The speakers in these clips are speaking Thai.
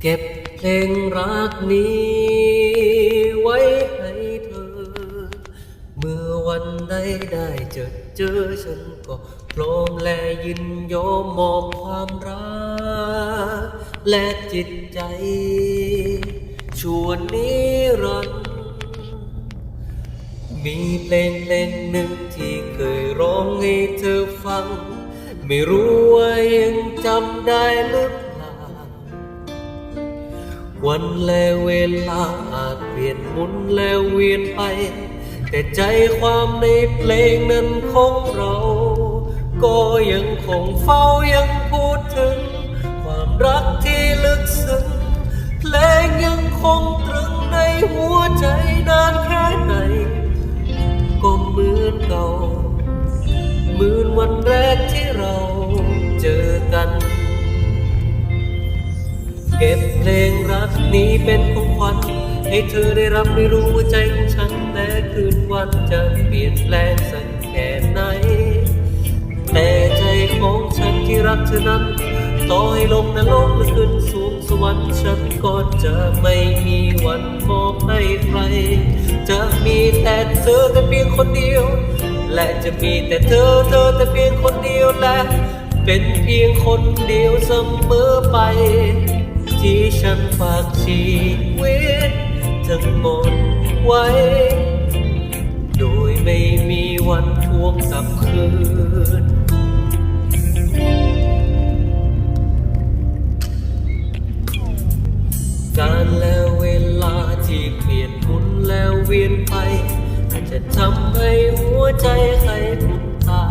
เก็บเพลงรักนี้ไว้ให้เธอ เมื่อวันใดได้เจอเจอฉันก็พร้อมและยินยอมมอบความรัก และจิตใจ ชวนนิรันดร์มีเพลงเพลงหนึ่งที่เคยร้องให้เธอฟัง ไม่รู้ว่ายังจำได้หรือ วันและเวลาอาจเปลี่ยนหมุนแล้วเวียนไป แต่ใจความในเพลงนั้นของเรา ก็ยังคงเฝ้ายังพูดถึง ความรักที่ลึกซึ้งเพลงยังคงตรึงในหัวใจนานแค่ไหนก็เหมือนเก่า เป็นของขวัญให้เธอได้รับได้รู้ว่าใจของฉันแม้คืนวันจะเปลี่ยนแปลงสักแค่ไหน แต่ใจของฉันที่รักเธอนั้น ต่อให้ลงนรกหรือขึ้นสูงสวรรค์ฉันก็จะไม่มีวันมอบให้ใคร จะมีแต่เธอแต่เพียงคนเดียว และจะมีแต่เธอเธอแต่เพียงคนเดียวและเป็นเพียงคนเดียวเสมอไป ที่ฉันฝากชีวิตทั้งหมดไว้ โดยไม่มีวันทวงกลับคืน การแล้วเวลาที่เปลี่ยนหมุนแล้วเวียนไป อาจจะทำให้หัวใจใครทุกตา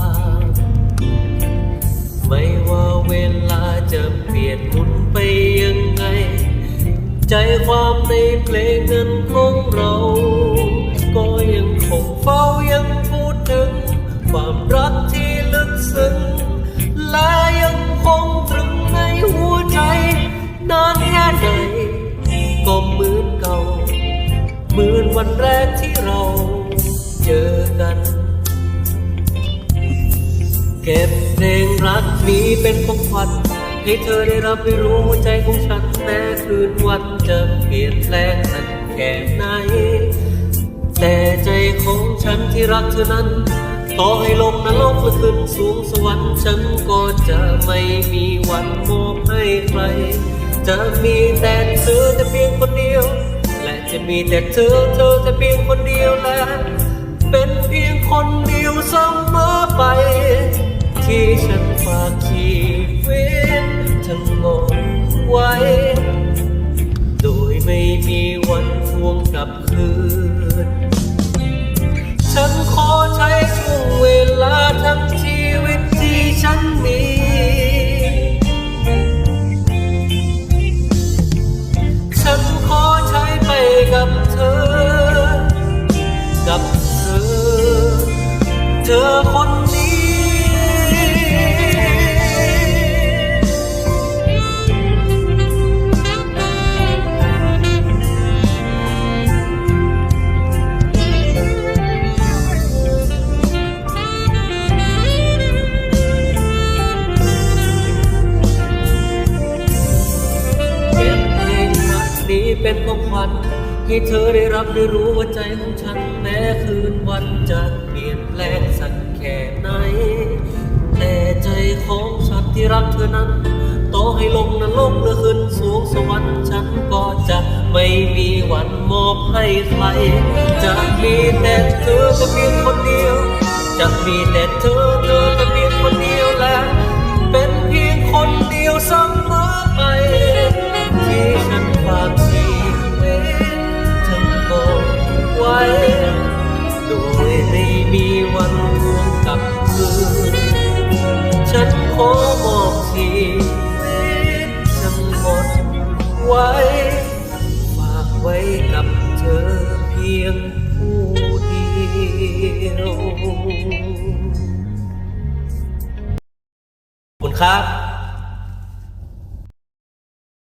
ไม่ว่าเวลาจะเปลี่ยนหมุนไปยัง ใจความในเพลงนั้นของเรา ก็ยังคงเฝ้ายังพูดถึง ความรักที่ลึกซึ้งและยังคงตรึงในหัวใจ นานแค่ไหนก็เหมือนเก่าเหมือนวันแรกที่เราเจอกัน เก็บเพลงรักนี้เป็นของขวัญ ให้เธอได้รับได้รู้หัวใจของฉันแม้คืนวันจะเปลี่ยนแปลงสักแค่ไหน แต่ใจของฉันที่รักเธอนั้น ต่อให้ลงนรกหรือขึ้นสูงสวรรค์ฉันก็จะไม่มีวันมอบให้ใคร จะมีแต่เธอแต่เพียงคนเดียว และจะมีแต่เธอเธอแต่เพียงคนเดียวและเป็นเพียงคนเดียวเสมอไป ที่ฉันฝากชีวิตทั้งหมดไว้ โดยไม่มีวันทวงกลับคืน ฉันขอใช้ช่วงเวลาทั้งชีวิตที่ฉันมีฉันขอใช้ไปกับเธอ กับเธอ เธอคน เป็นของขวัญให้เธอได้รับได้รู้ว่าใจของฉันแม้คืนวันจะเปลี่ยนแปลงสักแค่ไหน แต่ใจของฉันที่รักเธอนั้น ต่อให้ลงนรกหรือขึ้นสูงสวรรค์ฉันก็จะไม่มีวันมอบให้ใคร จะมีแต่เธอแต่เพียงคนเดียว จะมีแต่เธอเธอ ครับ